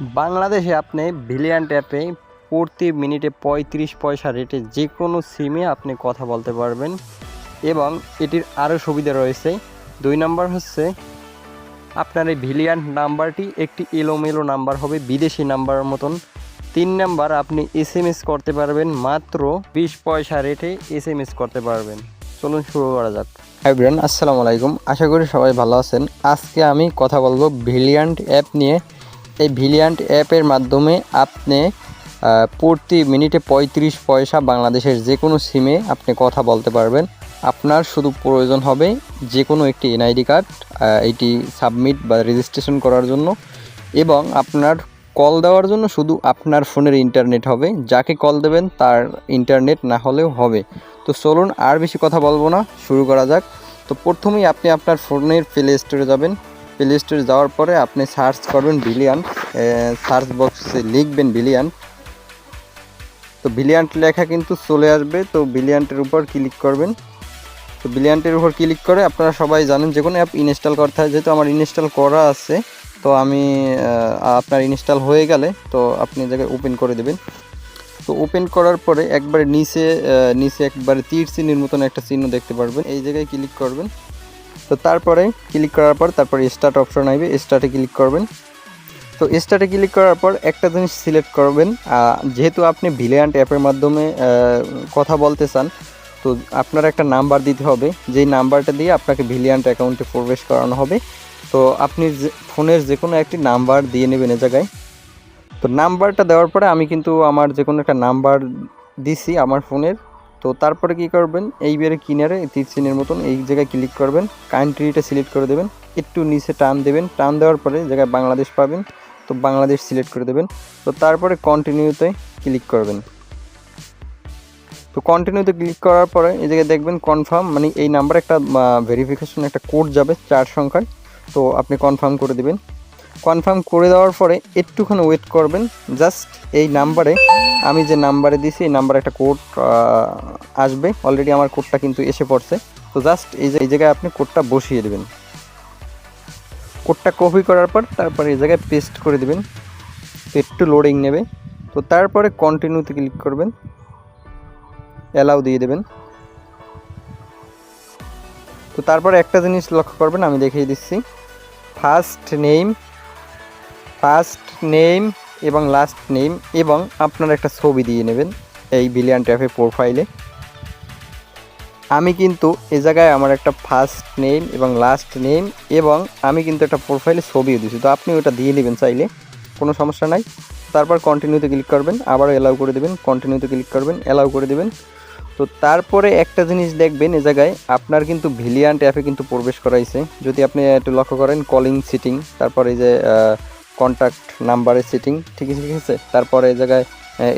বাংলাদেশে আপনি ভিলিয়ান্ট অ্যাপে প্রতি মিনিটে পঁয়ত্রিশ পয়সা রেটে যে কোনো সিমে আপনি কথা বলতে পারবেন। এবং এটির আরও সুবিধা রয়েছে। দুই নম্বর হচ্ছে, আপনার এই ভিলিয়ান্ট নাম্বারটি একটি এলোমেলো নাম্বার হবে, বিদেশি নাম্বারের মতন। তিন নাম্বার, আপনি এস এম এস করতে পারবেন, মাত্র বিশ পয়সা রেটে এস এম এস করতে পারবেন। চলুন শুরু করা যাক। হাই ব্রেন আসসালামু আলাইকুম। আশা করি সবাই ভালো আছেন। আজকে আমি কথা বলব ভিলিয়ান্ট অ্যাপ নিয়ে। এই ভিলিয়ান্ট অ্যাপের মাধ্যমে আপনি প্রতি মিনিটে পঁয়ত্রিশ পয়সা বাংলাদেশের যে কোনো সিমে আপনি কথা বলতে পারবেন। আপনার শুধু প্রয়োজন হবে যে কোনো একটি এনআইডি কার্ড এটি সাবমিট বা রেজিস্ট্রেশন করার জন্য এবং আপনার কল দেওয়ার জন্য শুধু আপনার ফোনের ইন্টারনেট হবে। যাকে কল দেবেন তার ইন্টারনেট না হলেও হবে। তো চলুন আর বেশি কথা বলব না, শুরু করা যাক। তো প্রথমেই আপনি আপনার ফোনের প্লে স্টোরে যাবেন। প্লে স্টোরে যাওয়ার পরে আপনি সার্চ করবেন বিলিয়ান সার্চ বক্সে লিখবেন বিলিয়ান তো বিলিয়ান্ট লেখা কিন্তু চলে আসবে, তো বিলিয়ান্টের উপর ক্লিক করবেন। তো বিলিয়ান্টের উপর ক্লিক করে আপনারা সবাই জানেন যে কোনো অ্যাপ ইনস্টল করতে হয়, যেহেতু আমার ইনস্টল করা আছে, তো আমি আপনার ইনস্টল হয়ে গেলে, তো আপনি জায়গায় ওপেন করে দেবেন। তো ওপেন করার পরে একবারে নিচে নিচে একবারে তীর চিহ্নের মতন একটা চিহ্ন দেখতে পারবেন। এই জায়গায় ক্লিক করবেন। তো তারপরে ক্লিক করার পর তারপরে স্টার্ট অপশন আসবে স্টার্টে ক্লিক করবেন। তো স্টার্টে ক্লিক করার পর একটা জিনিস সিলেক্ট করবেন যেহেতু আপনি ভিলিয়ান্ট অ্যাপের মাধ্যমে কথা বলতে চান, তো আপনার একটা নাম্বার দিতে হবে। যেই নাম্বারটা দিয়ে আপনাকে ভিলিয়ান্ট অ্যাকাউন্টে প্রবেশ করানো হবে। তো আপনি ফোনের যে কোনো একটি নাম্বার দিয়ে নেবেন এ জায়গায়। তো নাম্বারটা দেওয়ার পরে আমি কিন্তু আমার যে কোনো একটা নাম্বার দিছি আমার ফোনের। তো তারপরে কি করবেন এই এইবারে কিনারে তীর মতন এই জায়গায় ক্লিক করবেন কান্ট্রিটা সিলেক্ট করে দেবেন, একটু নিচে টান দেবেন, টান দেওয়ার পরে জায়গায় বাংলাদেশ পাবেন, তো বাংলাদেশ সিলেক্ট করে দেবেন, তো তারপরে কন্টিনিউতে ক্লিক করবেন। তো কন্টিনিউতে ক্লিক করার পরে এই জায়গায় দেখবেন কনফার্ম মানে এই নাম্বারে একটা ভেরিফিকেশন একটা কোড যাবে, চার সংখ্যায় তো আপনি কনফার্ম করে দিবেন। কনফার্ম করে দেওয়ার পরে একটুখানি ওয়েট করবেন। জাস্ট এই নাম্বারে, আমি যে নাম্বারে দিছি, এই নাম্বারে একটা কোড আসবে। অলরেডি আমার কোডটা কিন্তু এসে পড়ছে। তো জাস্ট এই যে, এই জায়গায় আপনি কোডটা বসিয়ে দেবেন। কোডটা কপি করার পর তারপরে এই জায়গায় পেস্ট করে দেবেন। তো একটু লোডিং নেবে। তো তারপরে কন্টিনিউতে ক্লিক করবেন। অ্যালাউ দিয়ে দেবেন। তো তারপরে একটা জিনিস লক্ষ্য করবেন, আমি দেখিয়ে দিচ্ছি। ফার্স্ট নেম ফার্স্ট নেম এবং লাস্ট নেম এবং আপনার একটা ছবি দিয়ে নেবেন এই বিলিয়ান ট্যাপে প্রোফাইলে। আমি কিন্তু এ জায়গায় আমার একটা ফার্স্ট নেম এবং লাস্ট নেম এবং আমি কিন্তু একটা প্রোফাইলে ছবিও দিয়েছি। তো আপনি ওটা দিয়ে নেবেন চাইলে, কোনো সমস্যা নাই। তারপর কন্টিনিউতে ক্লিক করবেন আবার অ্যালাউ করে দেবেন কন্টিনিউতে ক্লিক করবেন অ্যালাউ করে দেবেন। তো তারপরে একটা জিনিস দেখবেন, এ জায়গায় আপনার কিন্তু ভিলিয়ান্ট অ্যাপে কিন্তু প্রবেশ করাইছে। যদি আপনি একটু লক্ষ্য করেন কলিং সিটিং তারপরে এই যে কন্ট্যাক্ট নাম্বারের সেটিং ঠিক আছে ঠিক আছে? তারপরে এই জায়গায়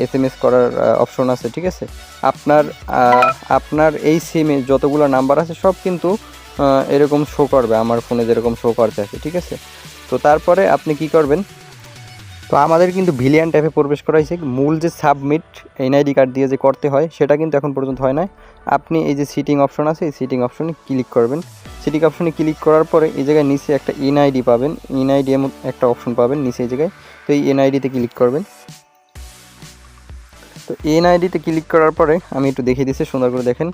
এস এম এস করার অপশন আছে, ঠিক আছে? আপনার আপনার এই সিমে যতগুলো নাম্বার আছে, সব কিন্তু এরকম শো করবে, আমার ফোনে যেরকম শো করতে আছে ঠিক আছে? তো তারপরে আপনি কি করবেন? তো আমাদের কিন্তু ভিলিয়ান ট্যাপে প্রবেশ করা করাইছে। মূল যে সাবমিট, এনআইডি কার্ড দিয়ে যে করতে হয়, সেটা কিন্তু এখন পর্যন্ত হয় না আপনি এই যে সিটিং অপশন আছে, এই সিটিং অপশনে ক্লিক করবেন। সিটিং অপশনে ক্লিক করার পরে এই জায়গায় নিচে একটা এনআইডি পাবেন। এনআইডি একটা অপশন পাবেন নিচে এই জায়গায়। তো এই এনআইডিতে ক্লিক করবেন। তো এনআইডিতে ক্লিক করার পরে আমি একটু দেখিয়ে দিচ্ছি, সুন্দর করে দেখেন।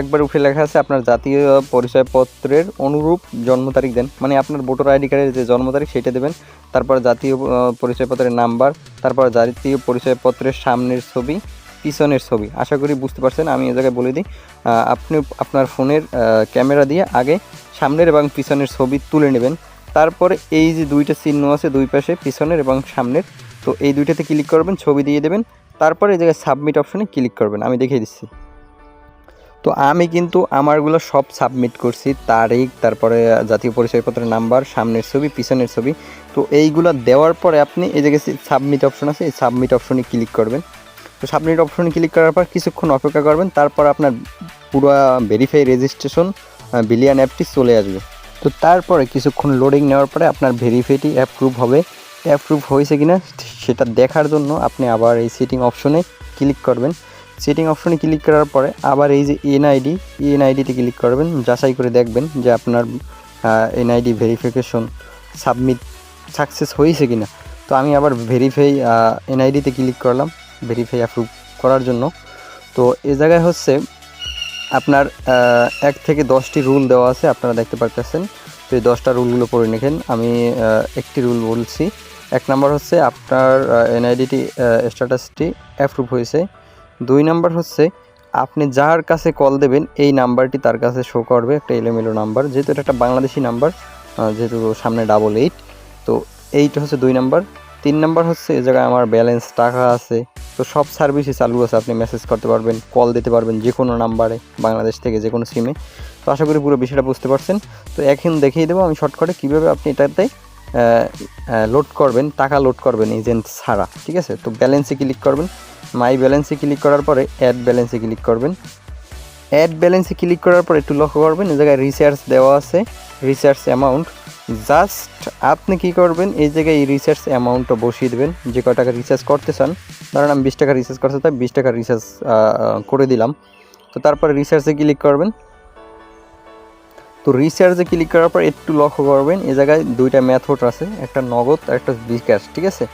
একবার উপরে লেখা আছে, আপনার জাতীয় পরিচয়পত্রের অনুরূপ জন্ম তারিখ দেন। মানে আপনার ভোটার আইডি কার্ডের যে জন্ম তারিখ, সেটা দেবেন। তারপর জাতীয় পরিচয়পত্রের নাম্বার, তারপর জাতীয় পরিচয়পত্রের সামনের ছবি, পিছনের ছবি। আশা করি বুঝতে পারছেন, আমি এই জায়গায় বলে দিই। আপনি আপনার ফোনের ক্যামেরা দিয়ে আগে সামনের এবং পিছনের ছবি তুলে নেবেন। তারপরে এই যে দুইটা চিহ্ন আছে দুই পাশে, পিছনের এবং সামনের তো এই দুইটাতে ক্লিক করবেন, ছবি দিয়ে দেবেন। তারপরে এই জায়গায় সাবমিট অপশনে ক্লিক করবেন। আমি দেখিয়ে দিচ্ছি। তো আমি কিন্তু আমারগুলো সব সাবমিট করছি। তারিখ, তারপরে জাতীয় পরিচয়পত্রের নাম্বার সামনের ছবি, পিছনের ছবি। তো এইগুলো দেওয়ার পরে আপনি এই জায়গায় সাবমিট অপশন আছে, এই সাবমিট অপশনে ক্লিক করবেন। তো সাবমিট অপশনে ক্লিক করার পর কিছুক্ষণ অপেক্ষা করবেন। তারপর আপনার পুরো ভেরিফাই রেজিস্ট্রেশন বিলিয়ান অ্যাপটি চলে আসবে। তো তারপরে কিছুক্ষণ লোডিং নেওয়ার পরে আপনার ভেরিফাইটি অ্যাপ্রুভ হবে। অ্যাপ্রুভ হয়েছে কিনা, সেটা দেখার জন্য আপনি আবার এই সেটিং অপশনে ক্লিক করবেন। সেটিং অপশনে ক্লিক করার পরে আবার এই যে এনআইডি এনআইডিতে ক্লিক করবেন। যাচাই করে দেখবেন যে আপনার এনআইডি ভেরিফিকেশন সাবমিট সাকসেস হয়েছে কিনা। তো আমি আবার ভেরিফাই এনআইডিতে ক্লিক করলাম ভেরিফাই অ্যাপ্রুভ করার জন্য। তো এ জায়গায় হচ্ছে আপনার এক থেকে দশটি রুল দেওয়া আছে, আপনারা দেখতে পারতেছেন। তো এই দশটা রুলগুলো পড়ে নেখেন। আমি একটি রুল বলছি। এক নম্বর হচ্ছে আপনার এনআইডিটি স্ট্যাটাসটি অ্যাপ্রুভ হয়েছে। দুই নাম্বার হচ্ছে, আপনি যার কাছে কল দেবেন, এই নাম্বারটি তার কাছে শো করবে, একটা এলোমেলো নাম্বার। যেহেতু এটা একটা বাংলাদেশি নাম্বার যেহেতু সামনে ডাবল এইট তো এইটা হচ্ছে দুই নাম্বার। তিন নাম্বার হচ্ছে, এই জায়গায় আমার ব্যালেন্স টাকা আছে, তো সব সার্ভিসই চালু আছে, আপনি মেসেজ করতে পারবেন কল দিতে পারবেন যে কোনো নাম্বারে, বাংলাদেশ থেকে যে কোনো সিমে তো আশা করি পুরো বিষয়টা বুঝতে পারছেন। তো এখন দেখিয়ে দেবো আমি শর্টকাটে কীভাবে আপনি এটাতে লোড করবেন, টাকা লোড করবেন এজেন্ট ছাড়া, ঠিক আছে? তো ব্যালেন্সে ক্লিক করবেন মাই ব্যালেন্সে ক্লিক করার পরে অ্যাড ব্যালেন্সে ক্লিক করবেন। অ্যাড ব্যালেন্সে ক্লিক করার পর একটু লক্ষ্য করবেন, এই জায়গায় রিচার্জ দেওয়া আছে রিচার্জ অ্যামাউন্ট জাস্ট আপনি কি করবেন, এই জায়গায় এই রিচার্জ অ্যামাউন্টটা বসিয়ে দেবেন, যে কয় টাকা রিচার্জ করতে চান। ধরেন আমি বিশ টাকা রিচার্জ করতে চাই, বিশ টাকা রিচার্জ করে দিলাম। তো তারপরে রিচার্জে ক্লিক করবেন। তো রিচার্জে ক্লিক করার পর একটু লক্ষ্য করবেন, এই জায়গায় দুইটা মেথড আছে, একটা নগদ আর একটা বিকাশ, ঠিক আছে?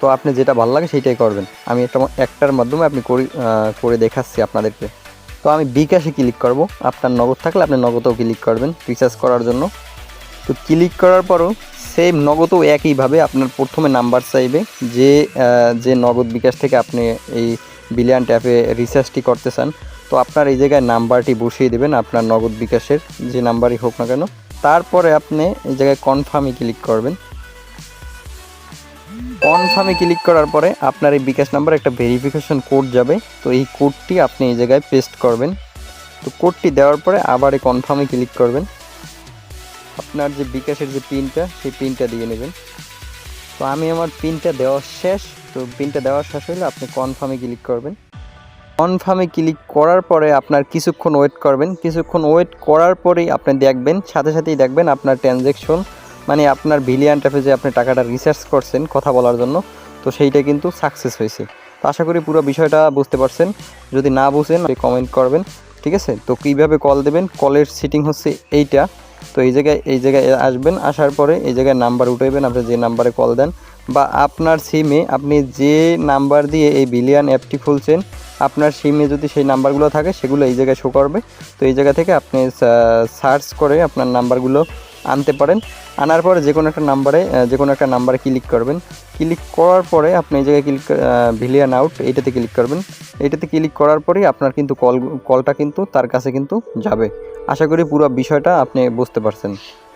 তো আপনি যেটা ভালো লাগে সেইটাই করবেন। আমি একটা একটার মাধ্যমে আপনি করি করে দেখাচ্ছি আপনাদেরকে। তো আমি বিকাশে ক্লিক করব, আপনার নগদ থাকলে আপনি নগদেও ক্লিক করবেন রিচার্জ করার জন্য। তো ক্লিক করার পরও সেম নগদও একইভাবে আপনার প্রথমে নাম্বার চাইবে, যে যে নগদ বিকাশ থেকে আপনি এই বিলিয়ান ট্যাপে রিচার্জটি করতে চান। তো আপনার এই জায়গায় নাম্বারটি বসিয়ে দেবেন, আপনার নগদ বিকাশের, যে নাম্বারই হোক না কেন। তারপরে আপনি এই জায়গায় কনফার্মে ক্লিক করবেন। কনফার্মে ক্লিক করার পরে আপনার এই বিকাশ নাম্বার একটা ভেরিফিকেশন কোড যাবে। তো এই কোডটি আপনি এই জায়গায় পেস্ট করবেন। তো কোডটি দেওয়ার পরে আবার এই কনফার্মে ক্লিক করবেন। আপনার যে বিকাশের যে পিনটা, সেই পিনটা দিয়ে নেবেন। তো আমি আমার পিনটা দেওয়া শেষ। তো পিনটা দেওয়া শেষ হলে আপনি কনফার্মে ক্লিক করবেন। কনফার্মে ক্লিক করার পরে আপনার কিছুক্ষণ ওয়েট করবেন। কিছুক্ষণ ওয়েট করার পরেই আপনি দেখবেন, সাথে সাথেই দেখবেন আপনার ট্রানজ্যাকশন মানে আপনার ভিলিয়ান ট্যাপে যে আপনি টাকাটা রিসার্চ করছেন কথা বলার জন্য। তো সেইটা কিন্তু সাকসেস হয়েছে। তো আশা করি পুরো বিষয়টা বুঝতে পারছেন। যদি না বুঝেন কমেন্ট করবেন, ঠিক আছে? তো কীভাবে কল দেবেন? কলের সিটিং হচ্ছে এইটা। তো এই জায়গায় এই জায়গায় আসবেন, আসার পরে এই জায়গায় নাম্বার উঠাইবেন। আপনি যে নাম্বারে কল দেন বা আপনার সিমে আপনি যে নাম্বার দিয়ে এই বিলিয়ান অ্যাপটি খুলছেন, আপনার সিমে যদি সেই নাম্বারগুলো থাকে, সেগুলো এই জায়গায় শো করবে। তো এই জায়গা থেকে আপনি সার্চ করে আপনার নাম্বারগুলো আনতে পারেন। আনার পরে যে কোনো একটা নাম্বারে যে কোনো একটা নাম্বারে ক্লিক করবেন। ক্লিক করার পরে আপনি এই জায়গায় ক্লিক ভিলিয়ান আউট এইটাতে ক্লিক করবেন। এইটাতে ক্লিক করার পরেই আপনার কিন্তু কল কলটা কিন্তু তার কাছে কিন্তু যাবে। আশা করি পুরো বিষয়টা আপনি বুঝতে পারছেন।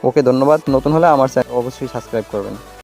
ওকে, ধন্যবাদ। নতুন হলে আমার চ্যানেল অবশ্যই সাবস্ক্রাইব করবেন।